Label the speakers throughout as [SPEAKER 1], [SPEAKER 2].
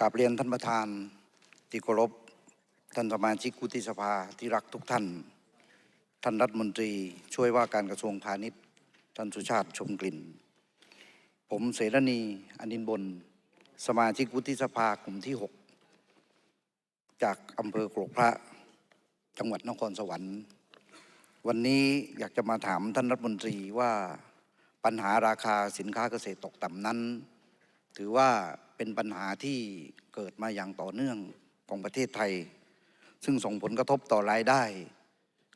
[SPEAKER 1] กราบเรียนท่านประธานที่เคารพท่านสมาชิกวุฒิสภาที่รักทุกท่าน ท่านรัฐมนตรีช่วยว่าการกระทรวงพาณิชย์ ท่านสุชาติชมกลิ่น ผมเสรณีอนินบน สมาชิกวุฒิสภากลุ่มที่ 6 จากอำเภอกรกพระจังหวัดนครสวรรค์ วันนี้อยากจะมาถามท่านรัฐมนตรีว่าปัญหาราคาสินค้าเกษตรตกต่ำนั้น ถือว่า เป็นปัญหาที่เกิดมาอย่างต่อเนื่องของประเทศไทย ซึ่งส่งผลกระทบต่อรายได้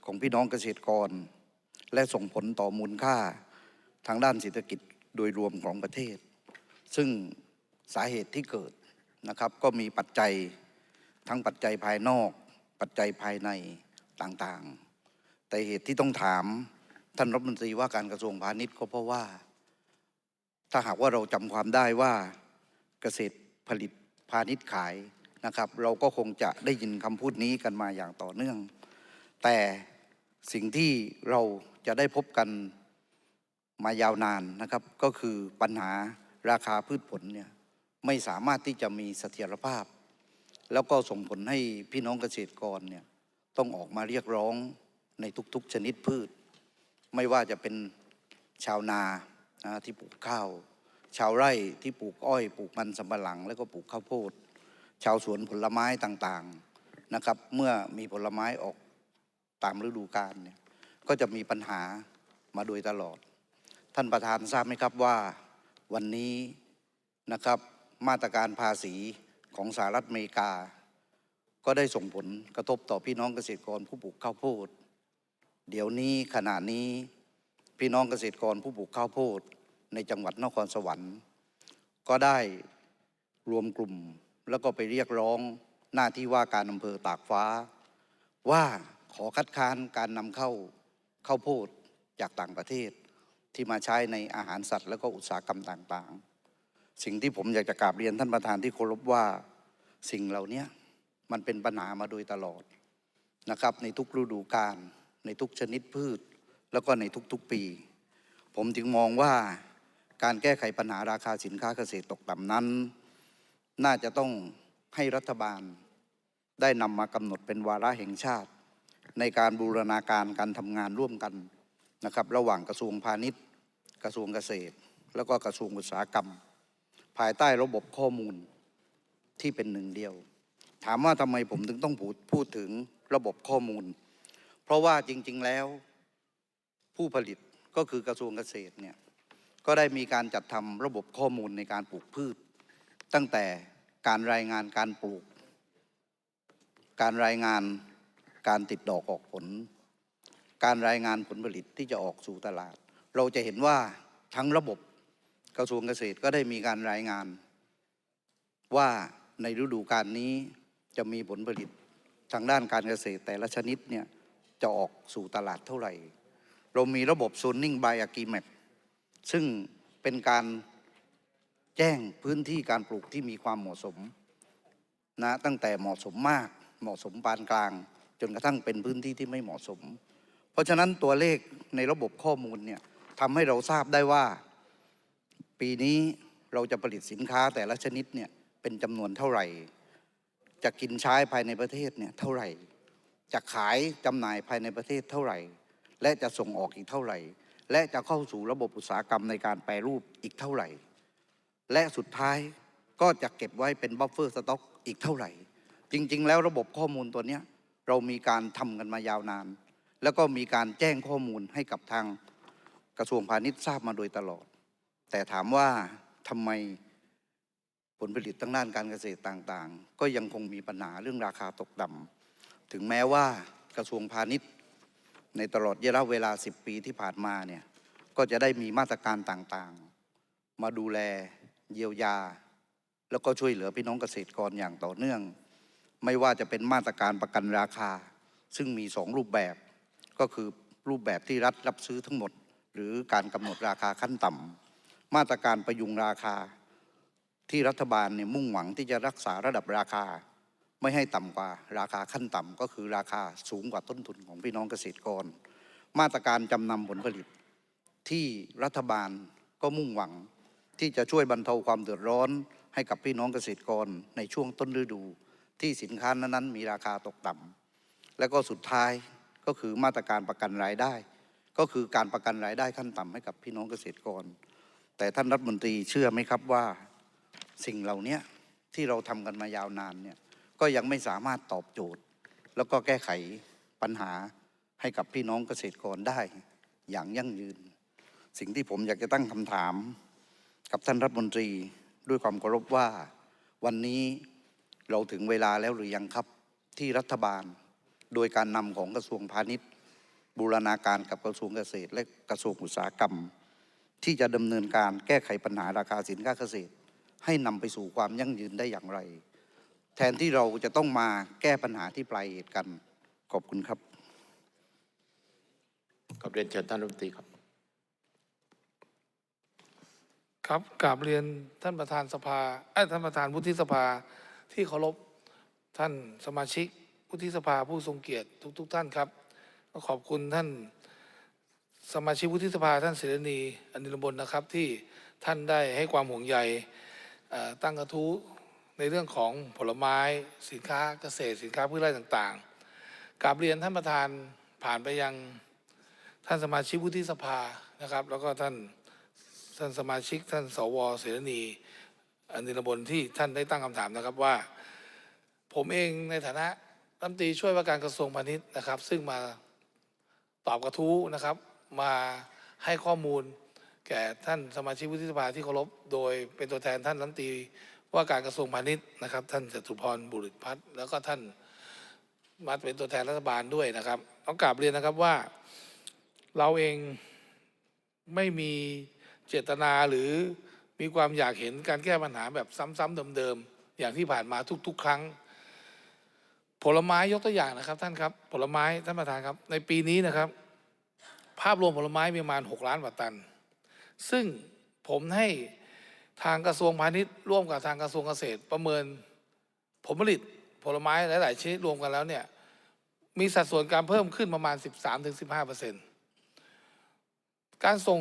[SPEAKER 1] ของพี่น้องเกษตรกร และส่งผลต่อมูลค่าทางด้านเศรษฐกิจโดยรวมของประเทศ ซึ่งสาเหตุที่เกิดนะครับก็มีปัจจัยทั้งปัจจัยภายนอก ปัจจัยภายในต่างๆ แต่เหตุที่ต้องถามท่านรัฐมนตรีว่าการกระทรวงพาณิชย์ก็เพราะว่า ถ้าหากว่าเราจำความได้ว่า เกษตรผลิตพาณิชย์ขายนะครับ เราก็คงจะได้ยินคำพูดนี้กันมาอย่างต่อเนื่อง แต่สิ่งที่เราจะได้พบกันมายาวนานนะครับ ก็คือปัญหาราคาพืชผลเนี่ยไม่สามารถที่จะมีเสถียรภาพ แล้วก็ส่งผลให้พี่น้องเกษตรกรเนี่ยต้องออกมาเรียกร้องในทุกๆชนิดพืช ไม่ว่าจะเป็นชาวนาที่ปลูกข้าว ชาวไร่ที่ปลูกอ้อย ปลูกมันสำปะหลัง แล้วก็ปลูกข้าวโพด ชาวสวนผลไม้ต่างๆนะครับ เมื่อมีผลไม้ออกตามฤดูกาลเนี่ยก็จะมีปัญหามาโดยตลอด ท่านประธานทราบไหมครับว่าวันนี้นะครับมาตรการภาษีของสหรัฐอเมริกา ก็ได้ส่งผลกระทบต่อพี่น้องเกษตรกรผู้ปลูกข้าวโพด เดี๋ยวนี้ขณะนี้พี่น้องเกษตรกรผู้ปลูกข้าวโพด ในจังหวัดนครสวรรค์ ก็ได้รวมกลุ่มแล้วก็ไปเรียกร้องหน้าที่ว่าการอำเภอตากฟ้า ว่าขอคัดค้านการนำเข้าข้าวโพดจากต่างประเทศ ที่มาใช้ในอาหารสัตว์ แล้วก็อุตสาหกรรมต่างๆ สิ่งที่ผมอยากจะกราบเรียนท่านประธานที่เคารพว่าสิ่งเหล่านี้มันเป็นปัญหามาโดยตลอดนะครับในทุกฤดูกาลในทุกชนิดพืช แล้วก็ในทุกๆปี ผมจึงมองว่า การแก้ไขปัญหาราคาสินค้าเกษตรตกต่ำนั้น น่าจะต้องให้รัฐบาลได้นำมากำหนดเป็นวาระแห่งชาติ ในการบูรณาการการทำงานร่วมกันนะครับ ระหว่างกระทรวงพาณิชย์ กระทรวงเกษตร แล้วก็กระทรวงอุตสาหกรรม ภายใต้ระบบข้อมูลที่เป็นหนึ่งเดียว ถามว่าทำไมผมถึงต้องพูดพูดถึงระบบข้อมูล เพราะว่าจริง ๆแล้วผู้ผลิตก็คือกระทรวงเกษตรเนี่ย ก็ได้มีการจัดทำระบบข้อมูลในการปลูกพืช ตั้งแต่การรายงานการปลูก การรายงานการติดดอกออกผล การรายงานผลผลิตที่จะออกสู่ตลาด เราจะเห็นว่าทั้งระบบกระทรวงเกษตรก็ได้มีการรายงาน ว่าในฤดูกาลนี้จะมีผลผลิตทางด้านการเกษตรแต่ละชนิดเนี่ยจะออกสู่ตลาดเท่าไหร่ เรามีระบบ zoning by agreement ซึ่งเป็นการแจ้งพื้นที่การปลูกที่มีความเหมาะสมนะตั้งแต่เหมาะสมมาก เหมาะสมปานกลาง จนกระทั่งเป็นพื้นที่ที่ไม่เหมาะสม เพราะฉะนั้นตัวเลขในระบบข้อมูลเนี่ยทำให้เราทราบได้ว่า ปีนี้เราจะผลิตสินค้าแต่ละชนิดเนี่ยเป็นจำนวนเท่าไหร่ จะกินใช้ภายในประเทศเนี่ยเท่าไหร่ จะขายจำหน่ายภายในประเทศเท่าไหร่ และจะส่งออกอีกเท่าไหร่ และจะเข้าสู่ระบบอุตสาหกรรมในการแปรรูปอีกเท่าไหร่ และสุดท้ายก็จะเก็บไว้เป็นบัฟเฟอร์สต็อกอีกเท่าไหร่ จริง ๆ แล้วระบบข้อมูลตัวนี้เรามีการทำกันมายาวนาน แล้วก็มีการแจ้งข้อมูลให้กับทางกระทรวงพาณิชย์ทราบมาโดยตลอด แต่ถามว่าทำไมผลผลิตทางด้านการเกษตรต่างๆ ก็ยังคงมีปัญหาเรื่องราคาตกต่ำถึงแม้ว่ากระทรวงพาณิชย์ ในตลอดระยะเวลา 10 ปีที่ผ่านมาเนี่ยก็จะได้มีมาตรการต่างๆ มาดูแลเยียวยา แล้วก็ช่วยเหลือพี่น้องเกษตรกรอย่างต่อเนื่อง ไม่ว่าจะเป็นมาตรการประกันราคา ซึ่งมีสองรูปแบบ ก็คือรูปแบบที่รัฐรับซื้อทั้งหมด หรือการกำหนดราคาขั้นต่ำมาตรการประยุงราคา ที่รัฐบาลเนี่ยมุ่งหวังที่จะรักษาระดับราคา ไม่ให้ต่ำกว่าราคาขั้นต่ำก็คือราคาสูงกว่าต้นทุนของพี่น้องเกษตรกร มาตรการจำนำผลผลิต ที่รัฐบาลก็มุ่งหวัง ที่จะช่วยบรรเทาความเดือดร้อน ให้กับพี่น้องเกษตรกรในช่วงต้นฤดู ที่สินค้านั้นๆมีราคาตกต่ำและก็สุดท้ายก็คือมาตรการประกันรายได้ ก็คือการประกันรายได้ขั้นต่ำให้กับพี่น้องเกษตรกร แต่ท่านรัฐมนตรีเชื่อไหมครับว่า สิ่งเหล่านี้ที่เราทำกันมายาวนานเนี่ย ก็ยังไม่สามารถตอบโจทย์ แล้วก็แก้ไขปัญหาให้กับพี่น้องเกษตรกรได้อย่างยั่งยืน สิ่งที่ผมอยากจะตั้งคำถาม กับท่านรัฐมนตรีด้วยความเคารพว่า วันนี้เราถึงเวลาแล้วหรือยังครับที่รัฐบาล โดยการนำของกระทรวงพาณิชย์ บูรณาการกับกระทรวงเกษตร และกระทรวงอุตสาหกรรม ที่จะดำเนินการแก้ไขปัญหาราคาสินค้าเกษตร ให้นำไปสู่ความยั่งยืนได้อย่างไร แทนที่เราจะต้องมาแก้ปัญหาที่ปลายเหตุกัน ขอบคุณครับ
[SPEAKER 2] กับเรียนเชิญท่านรัฐมนตรีครับ
[SPEAKER 3] ครับกราบเรียนท่านประธานสภาเอ้ยท่านประธานวุฒิสภาที่เคารพท่านสมาชิกวุฒิสภาผู้ทรงเกียรติทุกๆท่านครับก็ขอบคุณท่านสมาชิกวุฒิสภาท่านเสรณีอนิรบลนะครับ ที่ท่านได้ให้ความห่วงใยเอ่อตั้งกระทู้ ในเรื่องของผลไม้สินค้าเกษตรสินค้าพืชไร่ต่างๆกราบเรียนท่านประธานผ่านไปยังท่านสมาชิกวุฒิสภานะครับ แล้วก็ท่านท่านสมาชิกท่านสวเสรณีอนิรบลที่ท่านได้ตั้งคำถามนะครับว่า ผมเองในฐานะรัฐมนตรีช่วยว่าการกระทรวงพาณิชย์นะครับ ซึ่งมาตอบกระทู้นะครับ มาให้ข้อมูลแก่ท่านสมาชิกวุฒิสภาที่เคารพโดยเป็นตัวแทนท่านรัฐมนตรี ว่าการกระทรวงพาณิชย์นะครับ ท่านจตุพรบุรุษพัฒน์แล้วก็ท่านมาเป็นตัวแทนรัฐบาลด้วยนะครับต้องกราบเรียนนะครับว่าเราเองไม่มีเจตนาหรือมีความอยากเห็นการแก้ปัญหาแบบซ้ำๆเดิมๆอย่างที่ผ่านมาทุก ๆ ครั้ง ผลไม้ยกตัวอย่างนะครับ ท่านครับผลไม้ท่านประธานครับ ในปีนี้นะครับ ภาพรวมผลไม้มีประมาณ 6 ล้านกว่าตัน ซึ่งผมให้ ทางกระทรวงพาณิชย์ร่วมกับทางกระทรวงเกษตรประเมินผลผลิตผลไม้หลาย ๆ ชนิดรวมกันแล้วเนี่ยมีสัดส่วนการเพิ่มขึ้นประมาณ 13-15%เปอร์เซ็นต์การส่ง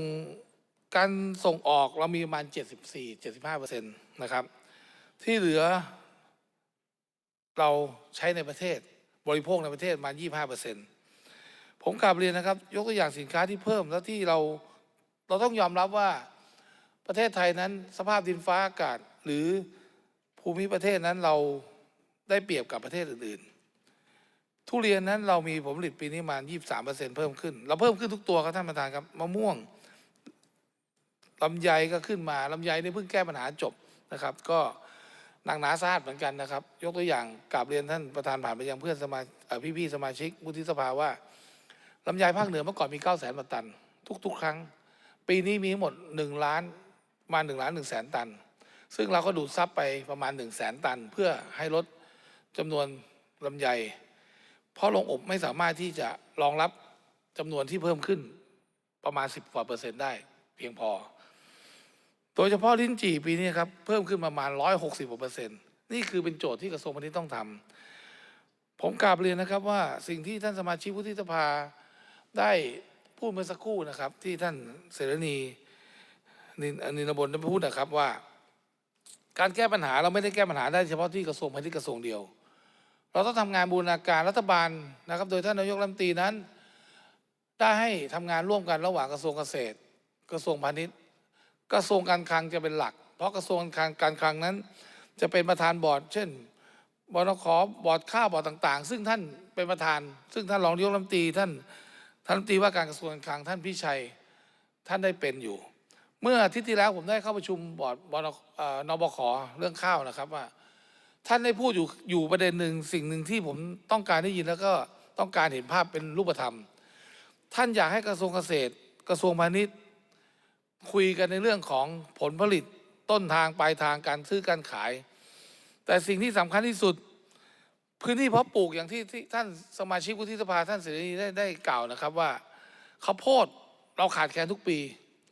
[SPEAKER 3] การส่งออกเรามีประมาณ 74 75เปอร์เซ็นต์นะครับ ที่เหลือเราใช้ในประเทศบริโภคในประเทศประมาณ 25เปอร์เซ็นต์ผมกลับเรียนนะครับ ยกตัวอย่างสินค้าที่เพิ่มแล้วที่เราเราต้องยอมรับว่า ประเทศไทยนั้นสภาพดินฟ้าอากาศ หรือภูมิประเทศนั้นเราได้เปรียบกับประเทศอื่น ๆ ทุเรียนนั้นเรามีผลผลิตปีนี้มา 23เปอร์เซ็นเพิ่มขึ้น เราเพิ่มขึ้นทุกตัวครับท่านประธานครับมะม่วงลำไยก็ขึ้นมาลำไยนี่เพิ่งแก้ปัญหาจบนะครับ ก็หนักหนาสาหัสเหมือนกันนะครับ ยกตัวอย่างกราบเรียนท่านประธานผ่านไปยังเพื่อนสมาเอ่อพี่ๆสมาชิกวุฒิสภาว่าลำไยภาคเหนือเมื่อก่อนมี9 0 0 0 0 0ตัน ทุก ๆ ครั้ง ปีนี้มีทั้งหมด1ล้าน มาณ1ล้าน1แสนตัน ซึ่งเราก็ดูดซับไปประมาณ 1 0 0 0 0แสนตัน เพื่อให้ลดจำนวนลำไย เพราะโรงอบไม่สามารถที่จะรองรับจำนวนที่เพิ่มขึ้นประมาณ 10กว่าเปอร์เซ็นต์ได้ เพียงพอ โดยเฉพาะลิ้นจี่ปีนี้ครับเพิ่มขึ้นประมาณ 160กว่าเปอร์เซ็นต์นี่คือเป็นโจทย์ที่กระทรวงพาณิชย์ต้องทำผมกราบเรียนนะครับว่าสิ่งที่ท่านสมาชิกวุฒิสภาได้พูดเมื่อสักครู่นะครับ ที่ท่านเสรณี นินนินบลได้พูดนะครับว่า การแก้ปัญหาเราไม่ได้แก้ปัญหาได้เฉพาะที่กระทรวงพาณิชย์กระทรวงเดียว เราต้องทำงานบูรณาการรัฐบาลนะครับ โดยท่านนายกรัฐมนตรีนั้น ได้ให้ทำงานร่วมกันระหว่างกระทรวงเกษตร กระทรวงพาณิชย์ กระทรวงการคลังจะเป็นหลัก เพราะกระทรวงการคลังการคลังนั้น จะเป็นประธานบอร์ด เช่นบนขบอร์ดข้าวบอร์ดต่าง ๆ ซึ่งท่านเป็นประธาน ซึ่งท่านรองนายกรัฐมนตรีท่านท่านรัฐมนตรีว่าการกระทรวงการคลังท่านพิชัยท่านได้เป็นอยู่ เมื่ออาทิตย์ที่แล้วผมได้เข้าประชุมบอร์ดบนบขเรื่องข้าวนะครับว่า ท่านได้พูดอยู่อยู่ประเด็นหนึ่งสิ่งหนึ่งที่ผมต้องการได้ยินแล้วก็ต้องการเห็นภาพเป็นรูปธรรม ท่านอยากให้กระทรวงเกษตร กระทรวงพาณิชย์ คุยกันในเรื่องของผลผลิตต้นทางปลายทางการซื้อการขาย แต่สิ่งที่สำคัญที่สุด พื้นที่เพาะปลูกอย่างที่ที่ท่านสมาชิกวุฒิสภาท่านเสรีได้ได้กล่าวนะครับว่าข้าวโพดเราขาดแคลนทุกปี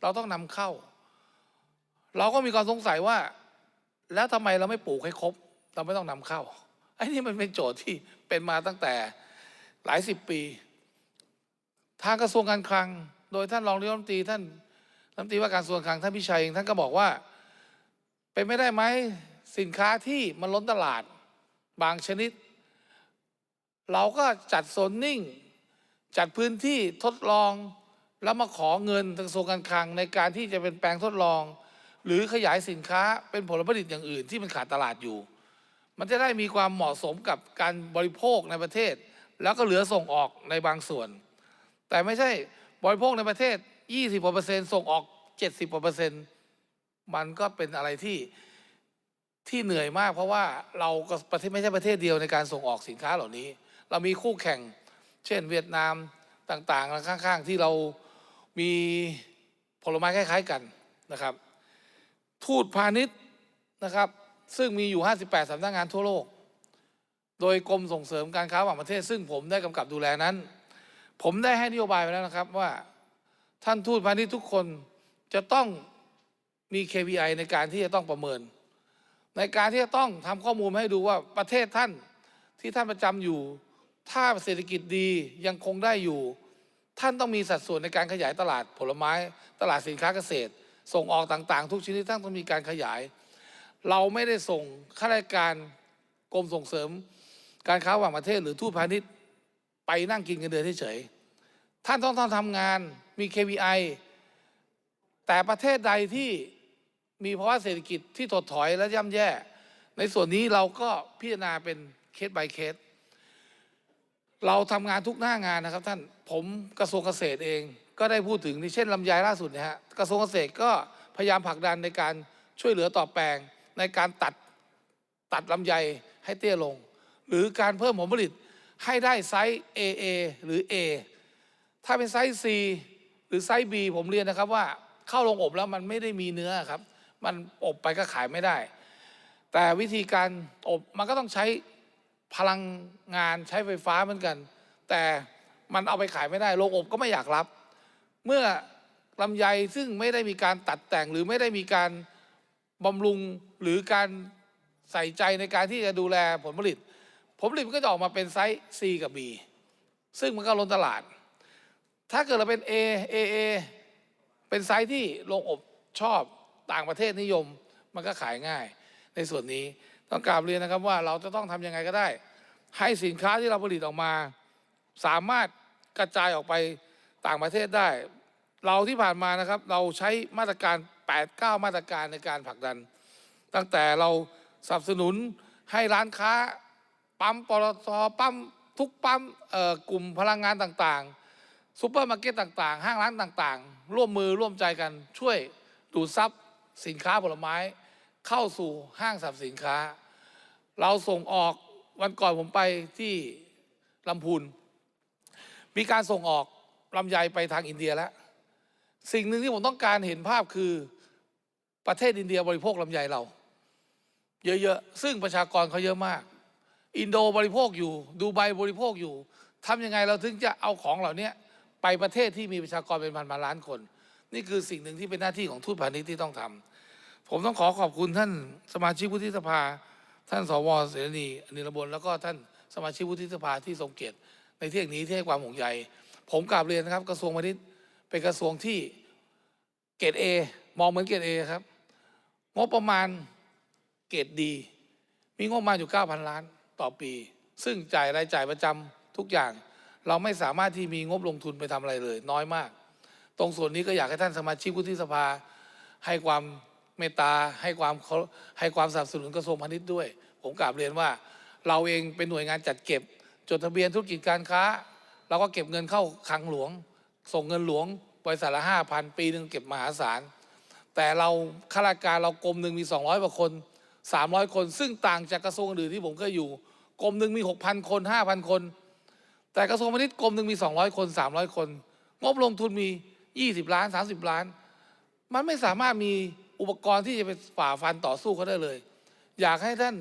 [SPEAKER 3] เราต้องนำเข้า เราก็มีความสงสัยว่า แล้วทำไมเราไม่ปลูกให้ครบ เราไม่ต้องนำเข้าไอ้นี่มันเป็นโจทย์ที่เป็นมาตั้งแต่หลายสิบปี ทางกระทรวงการคลัง โดยท่านรองนายกรัฐมนตรีท่านรัฐมนตรีว่าการกระทรวงการคลังท่านพิชัยเองท่านก็บอกว่า เป็นไม่ได้ไหมสินค้าที่มันล้นตลาดบางชนิด เราก็จัดโซนนิ่ง จัดพื้นที่ทดลอง แล้วมาขอเงินทางกระทรวงการคลังในการที่จะเป็นแปลงทดลอง หรือขยายสินค้าเป็นผลผลิตอย่างอื่นที่มันขาดตลาดอยู่ มันจะได้มีความเหมาะสมกับการบริโภคในประเทศ แล้วก็เหลือส่งออกในบางส่วน แต่ไม่ใช่บริโภคในประเทศ 20กว่าเปอร์เซ็นต์ส่งออก 70กว่าเปอร์เซ็นต์มันก็เป็นอะไรที่ที่เหนื่อยมากเพราะว่าเราก็ประเทศไม่ใช่ประเทศเดียวในการส่งออกสินค้าเหล่านี้ เรามีคู่แข่ง เช่น เวียดนามต่างๆและข้างๆ ที่เรา มีผลไม้คล้าย ๆกันนะครับ ทูตพาณิชย์นะครับ ซึ่งมีอยู่ 58สำนักงานทั่วโลก โดยกรมส่งเสริมการค้าระหว่างประเทศ ซึ่งผมได้กำกับดูแลนั้น ผมได้ให้นโยบายไปแล้วนะครับว่าท่านทูตพาณิชย์ทุกคนจะต้องมี KPI ในการที่จะต้องประเมิน ในการที่จะต้องทำข้อมูลให้ดูว่าประเทศท่านที่ท่านประจำอยู่ ถ้าเศรษฐกิจดียังคงได้อยู่ ท่านต้องมีสัดส่วนในการขยายตลาดผลไม้ ตลาดสินค้าเกษตร ส่งออกต่างๆ ทุกชนิดท่านต้องมีการขยาย เราไม่ได้ส่งข้าราชการกรมส่งเสริม การค้าระหว่างประเทศหรือทูตพาณิชย์ไปนั่งกินเงินเดือนเฉยๆท่านต้องต้องทำงานมี KPI แต่ประเทศใดที่มีภาวะเศรษฐกิจที่ถดถอยและย่ำแย่ ในส่วนนี้เราก็พิจารณาเป็นเคส by เคส เราทำงานทุกหน้างานนะครับท่านผมกระทรวงเกษตรเอง ก็ได้พูดถึงนี่เช่นลำไยล่าสุดนะฮะกระทรวงเกษตรก็พยายามผลักดันในการช่วยเหลือต่อแปลง ในการตัดตัดลำไยให้เตี้ยลง หรือการเพิ่มผลผลิตให้ได้ไซส์ AA หรือ A ถ้าเป็นไซส์ C หรือไซส์ B ผมเรียนนะครับว่าเข้าลงอบแล้วมันไม่ได้มีเนื้อครับ มันอบไปก็ขายไม่ได้ แต่วิธีการอบมันก็ต้องใช้ พลังงานใช้ไฟฟ้าเหมือนกัน แต่มันเอาไปขายไม่ได้โรงอบก็ไม่อยากรับ เมื่อลำไยซึ่งไม่ได้มีการตัดแต่งหรือไม่ได้มีการบำรุงหรือการใส่ใจในการที่จะดูแลผลผลิต ผลผลิตมันก็จะออกมาเป็นไซส์ C กับ B ซึ่งมันก็ล้นตลาด ถ้าเกิดเราเป็น A A A เป็นไซส์ที่โรงอบชอบต่างประเทศนิยม มันก็ขายง่ายในส่วนนี้ ต้องกราบเรียนนะครับว่าเราจะต้องทำยังไงก็ได้ ให้สินค้าที่เราผลิตออกมา สามารถกระจายออกไปต่างประเทศได้ เราที่ผ่านมานะครับ เราใช้มาตรการ 8-9 มาตรการในการผลักดัน ตั้งแต่เราสนับสนุนให้ร้านค้าปั๊มปตทปั๊มทุกปั๊มกลุ่มพลังงานต่างๆซูเปอร์มาร์เก็ตต่างๆ ห้างร้านต่างๆ ร่วมมือร่วมใจกันช่วยดูดซับสินค้าผลไม้ เข้าสู่ห้างสรรพสินค้า เราส่งออกวันก่อนผมไปที่ลำพูน มีการส่งออกลำไยไปทางอินเดียแล้ว สิ่งหนึ่งที่ผมต้องการเห็นภาพคือประเทศอินเดียบริโภคลำไยเรา เยอะๆ ซึ่งประชากรเขาเยอะมาก อินโดบริโภคอยู่ ดูไบบริโภคอยู่ทำยังไงเราถึงจะเอาของเหล่านี้ไปประเทศที่มีประชากรเป็นพันพันล้านคน นี่คือสิ่งหนึ่งที่เป็นหน้าที่ของทูตพาณิชย์ที่ต้องทำ ผมต้องขอขอบคุณท่านสมาชิกวุฒิสภา ท่านสวเสรีอนิรบลแล้วก็ท่านสมาชิกวุฒิสภาที่ทรงเกียรติในเที่ยงนี้ที่ให้ความห่วงใยผมกราบเรียนนะครับ กระทรวงพาณิชย์เป็นกระทรวงที่เกรดเอมองเหมือนเกรดเอครับงบประมาณเกรดดี มีงบประมาณอยู่ 9,000 ล้านต่อปี ซึ่งจ่ายรายจ่ายประจำทุกอย่าง เราไม่สามารถที่มีงบลงทุนไปทำอะไรเลย น้อยมาก ตรงส่วนนี้ก็อยากให้ท่านสมาชิกวุฒิสภาให้ความ เมตตาให้ความให้ความสนับสนุนกระทรวงพาณิชย์ด้วย ผมกราบเรียนว่า เราเองเป็นหน่วยงานจัดเก็บ จดทะเบียนธุรกิจการค้า เราก็เก็บเงินเข้าคลังหลวง ส่งเงินหลวงบริษัทละห้าพันปีหนึ่งเก็บมหาศาลแต่เราข้าราชการเรากรมหนึ่งมี 200กว่าคน 300 คน ซึ่งต่างจากกระทรวงอื่นที่ผมเคยอยู่กรมหนึ่งมี 6,000 คน 5,000 คน แต่กระทรวงพาณิชย์กรมหนึ่งมี 200 คน 300 คน งบลงทุนมี 20 ล้าน 30 ล้าน มันไม่สามารถมี อุปกรณ์ที่จะไปฝ่าฟันต่อสู้เขาได้เลย อยากให้ท่าน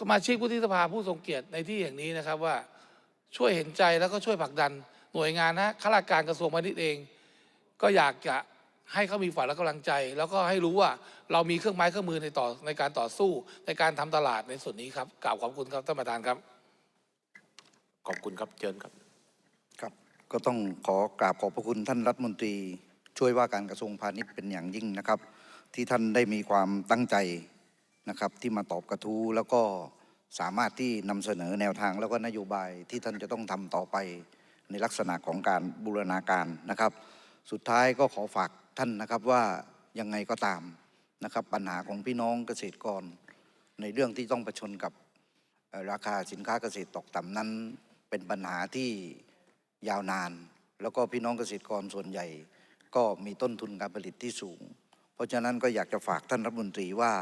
[SPEAKER 3] สมาชิกวุฒิสภาผู้ทรงเกียรติในที่แห่งนี้นะครับว่าช่วยเห็นใจแล้วก็ช่วยผลักดันหน่วยงานนะข้าราชการกระทรวงพาณิชย์เอง ก็อยากจะให้เขามีฝันและกำลังใจ แล้วก็ให้รู้ว่าเรามีเครื่องไม้เครื่องมือในต่อในการต่อสู้ในการทำตลาดในส่วนนี้ครับกล่าวขอบคุณครับท่านประธานครับ
[SPEAKER 2] ขอบคุณครับเชิญครับ
[SPEAKER 1] ครับ ก็ต้องขอกราบขอบพระคุณท่านรัฐมนตรี ช่วยว่าการกระทรวงพาณิชย์เป็นอย่างยิ่งนะครับ ที่ท่านได้มีความตั้งใจนะครับ ที่มาตอบกระทู้แล้วก็สามารถที่นำเสนอแนวทางแล้วก็นโยบายที่ท่านจะต้องทำต่อไปในลักษณะของการบูรณาการนะครับ สุดท้ายก็ขอฝากท่านนะครับว่ายังไงก็ตามนะครับปัญหาของพี่น้องเกษตรกร ในเรื่องที่ต้องประชนกับราคาสินค้าเกษตรตกต่ำนั้น เป็นปัญหาที่ยาวนาน แล้วก็พี่น้องเกษตรกรส่วนใหญ่ ก็มีต้นทุนการผลิตที่สูง เพราะฉะนั้นก็อยากจะฝากท่านรัฐมนตรีว่า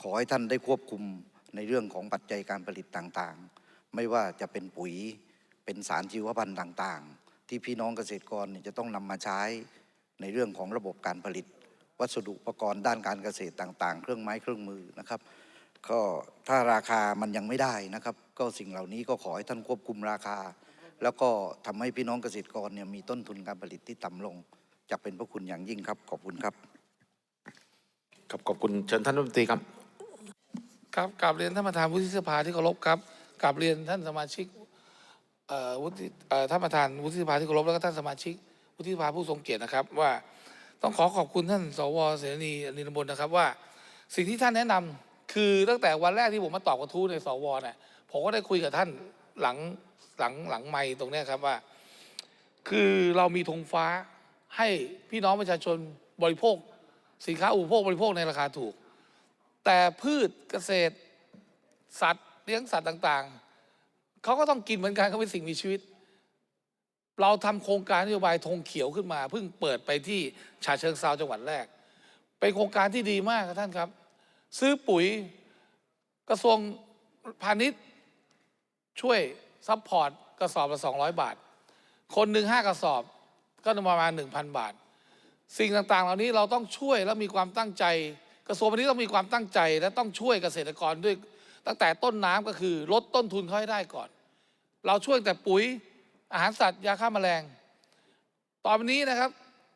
[SPEAKER 1] ขอให้ท่านได้ควบคุมในเรื่องของปัจจัยการผลิตต่างๆ ไม่ว่าจะเป็นปุ๋ยเป็นสารชีวพันธุ์ต่างๆ ที่พี่น้องเกษตรกรเนี่ยจะต้องนำมาใช้ในเรื่องของระบบการผลิต วัสดุอุปกรณ์ด้านการเกษตรต่างๆ เครื่องไม้เครื่องมือนะครับก็ถ้าราคามันยังไม่ได้นะครับ ก็สิ่งเหล่านี้ก็ขอให้ท่านควบคุมราคา แล้วก็ทำให้พี่น้องเกษตรกรเนี่ยมีต้นทุนการผลิตที่ต่ำลง จะเป็นพระคุณอย่างยิ่งครับ ขอบคุณครับ
[SPEAKER 2] ครับขอบคุณเชิญท่านรัฐมนตรีครับ
[SPEAKER 3] ครับกราบเรียนท่านประธานวุฒิสภาที่เคารพครับกราบเรียนท่านสมาชิกเอ่อวุฒิเอ่อท่านประธานวุฒิสภาที่เคารพแล้วก็ท่านสมาชิกวุฒิสภาผู้ทรงเกียรตินะครับ ว่าต้องขอขอบคุณท่านสวเสรีอนิรบลนะครับว่า สิ่งที่ท่านแนะนำคือตั้งแต่วันแรกที่ผมมาตอบกระทู้ในสวเนี่ยผมก็ได้คุยกับท่านหลังหลังหลังไม้ตรงเนี้ยครับว่า คือเรามีธงฟ้า ให้พี่น้องประชาชนบริโภค สินค้าอุปโภคบริโภคในราคาถูก แต่พืชเกษตร สัตว์เลี้ยงสัตว์ต่างๆเขาก็ต้องกินเหมือนกันเขาเป็นสิ่งมีชีวิต เราทำโครงการนโยบายธงเขียวขึ้นมา เพิ่งเปิดไปที่ฉะเชิงเซาจังหวัดแรก เป็นโครงการที่ดีมากครับท่านครับ ซื้อปุ๋ยกระทรวงพาณิชย์ช่วยซัพพอร์ตกระสอบละ200 บาท คนหนึ่งห้ากระสอบ ก็ประมาณ 1,000 บาท สิ่งต่างๆ เหล่านี้เราต้องช่วยและมีความตั้งใจ กระทรวงพาณิชย์ต้องมีความตั้งใจ และต้องช่วยเกษตรกรด้วย ตั้งแต่ต้นน้ำก็คือลดต้นทุนเขาให้ได้ก่อน เราช่วยแต่ปุ๋ยอาหารสัตว์ยาฆ่าแมลง ตอนนี้นะครับ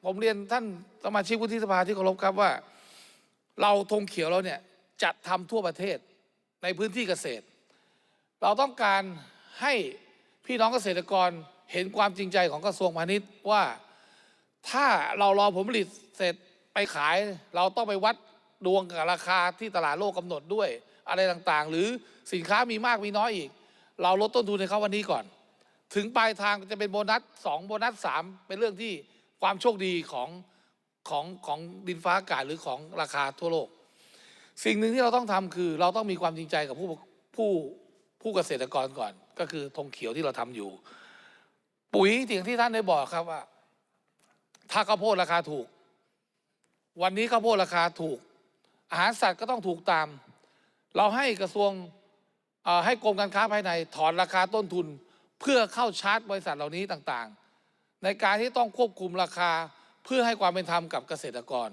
[SPEAKER 3] ผมเรียนท่านสมาชิกวุฒิสภาที่เคารพครับว่า เราธงเขียวเราเนี่ยจัดทำทั่วประเทศในพื้นที่เกษตร เราต้องการให้พี่น้องเกษตรกร เห็นความจริงใจของกระทรวงพาณิชย์ว่าถ้าเรารอผลผลิตเสร็จไปขาย เราต้องไปวัดดวงกับราคาที่ตลาดโลกกำหนดด้วย อะไรต่างๆ หรือสินค้ามีมากมีน้อยอีก เราลดต้นทุนให้เขาวันนี้ก่อน ถึงปลายทางจะเป็นโบนัสสองโบนัสสามเป็นเรื่องที่ความโชคดีของของของดินฟ้าอากาศหรือของราคาทั่วโลก สิ่งหนึ่งที่เราต้องทำคือ เราต้องมีความจริงใจกับผู้ผู้ผู้เกษตรกรก่อน ก็คือธงเขียวที่เราทำอยู่ ปุ๋ยอย่างที่ท่านได้บอกครับว่า ถ้าข้าวโพดราคาถูก วันนี้ข้าวโพดราคาถูก อาหารสัตว์ก็ต้องถูกตาม เราให้กระทรวงให้กรมการค้าภายในถอนราคาต้นทุน เพื่อเข้าชาร์จบริษัทเหล่านี้ต่างๆ ในการที่ต้องควบคุมราคาเพื่อให้ความเป็นธรรมกับเกษตรกร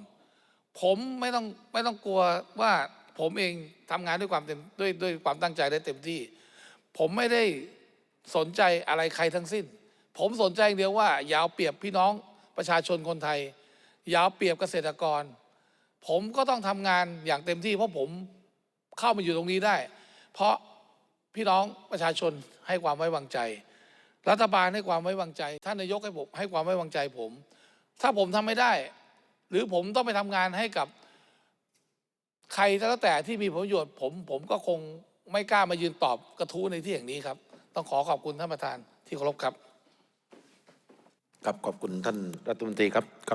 [SPEAKER 3] ผมไม่ต้องไม่ต้องกลัวว่าผมเองทำงานด้วยความเต็มด้วยด้วยความตั้งใจได้เต็มที่ ผมไม่ได้สนใจอะไรใครทั้งสิ้น ผมสนใจอย่างเดียวว่าอย่าเอาเปรียบพี่น้องประชาชนคนไทย อย่าเอาเปรียบเกษตรกร ผมก็ต้องทำงานอย่างเต็มที่ เพราะผมเข้ามาอยู่ตรงนี้ได้ เพราะพี่น้องประชาชนให้ความไว้วางใจ รัฐบาลให้ความไว้วางใจ ท่านนายกให้ผมให้ความไว้วางใจผม ถ้าผมทำไม่ได้ หรือผมต้องไปทำงานให้กับใครก็แล้วแต่ที่มีผลประโยชน์ผมผมก็คงไม่กล้ามายืนตอบกระทู้ในที่อย่างนี้ครับ ต้องขอขอบคุณท่านประธานที่เคารพครับ
[SPEAKER 2] ครับขอบคุณท่านรัฐมนตรีครับครับ